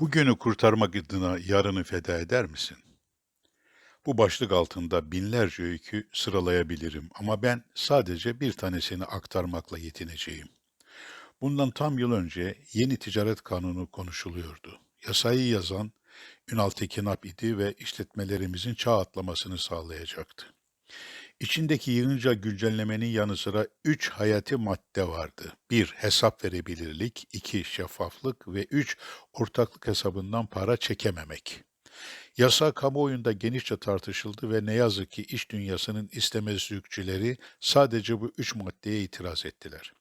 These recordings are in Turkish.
Bugünü kurtarmak adına yarını feda eder misin? Bu başlık altında binlerce öykü sıralayabilirim ama ben sadece bir tanesini aktarmakla yetineceğim. Bundan tam yıl önce yeni ticaret kanunu konuşuluyordu. Yasayı yazan Ünal Tekinap idi ve işletmelerimizin çağ atlamasını sağlayacaktı. İçindeki yığınca güncellemenin yanı sıra üç hayati madde vardı. Bir, hesap verebilirlik, iki, şeffaflık ve üç, ortaklık hesabından para çekememek. Yasa kamuoyunda genişçe tartışıldı ve ne yazık ki iş dünyasının istemezlikçileri sadece bu üç maddeye itiraz ettiler.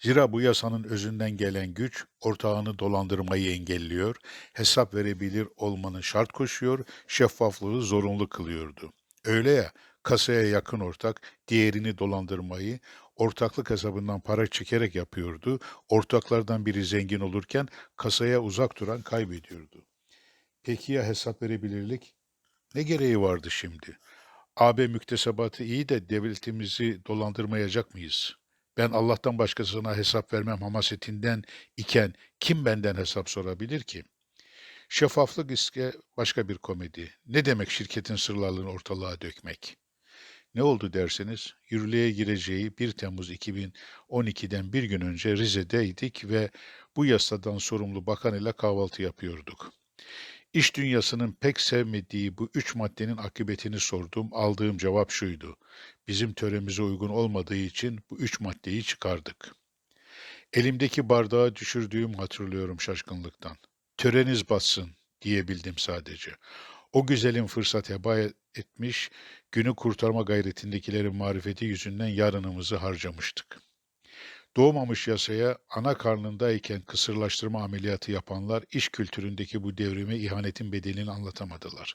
Zira bu yasanın özünden gelen güç ortağını dolandırmayı engelliyor, hesap verebilir olmanın şart koşuyor, şeffaflığı zorunlu kılıyordu. Öyle ya, kasaya yakın ortak diğerini dolandırmayı ortaklık hesabından para çekerek yapıyordu. Ortaklardan biri zengin olurken kasaya uzak duran kaybediyordu. Peki ya hesap verebilirlik? Ne gereği vardı şimdi? AB müktesebatı iyi de devletimizi dolandırmayacak mıyız? Ben Allah'tan başkasına hesap vermem hamasetinden iken kim benden hesap sorabilir ki? Şeffaflık iske başka bir komedi. Ne demek şirketin sırlarını ortalığa dökmek? Ne oldu derseniz, yürürlüğe gireceği 1 Temmuz 2012'den bir gün önce Rize'deydik ve bu yasadan sorumlu bakan ile kahvaltı yapıyorduk. İş dünyasının pek sevmediği bu üç maddenin akıbetini sordum. Aldığım cevap şuydu. Bizim töremize uygun olmadığı için bu üç maddeyi çıkardık. Elimdeki bardağı düşürdüğüm hatırlıyorum şaşkınlıktan. Töreniz batsın diyebildim sadece. O güzelin fırsat heba etmiş, günü kurtarma gayretindekilerin marifeti yüzünden yarınımızı harcamıştık. Doğmamış yasaya ana karnındayken kısırlaştırma ameliyatı yapanlar iş kültüründeki bu devrime ihanetin bedelini anlatamadılar.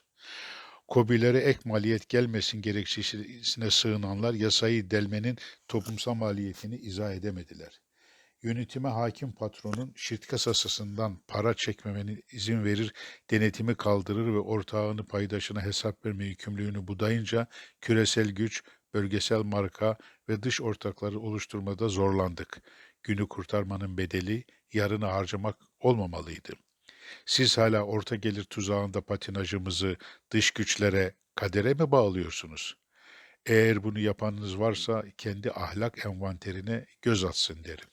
Kobilere ek maliyet gelmesin gerekçesine sığınanlar yasayı delmenin toplumsal maliyetini izah edemediler. Yönetime hakim patronun şirket kasasından para çekmemenin izin verir, denetimi kaldırır ve ortağını paydaşına hesap verme yükümlülüğünü budayınca küresel güç, bölgesel marka ve dış ortakları oluşturmada zorlandık. Günü kurtarmanın bedeli yarını harcamak olmamalıydı. Siz hala orta gelir tuzağında patinajımızı dış güçlere, kadere mi bağlıyorsunuz? Eğer bunu yapanınız varsa kendi ahlak envanterine göz atsın derim.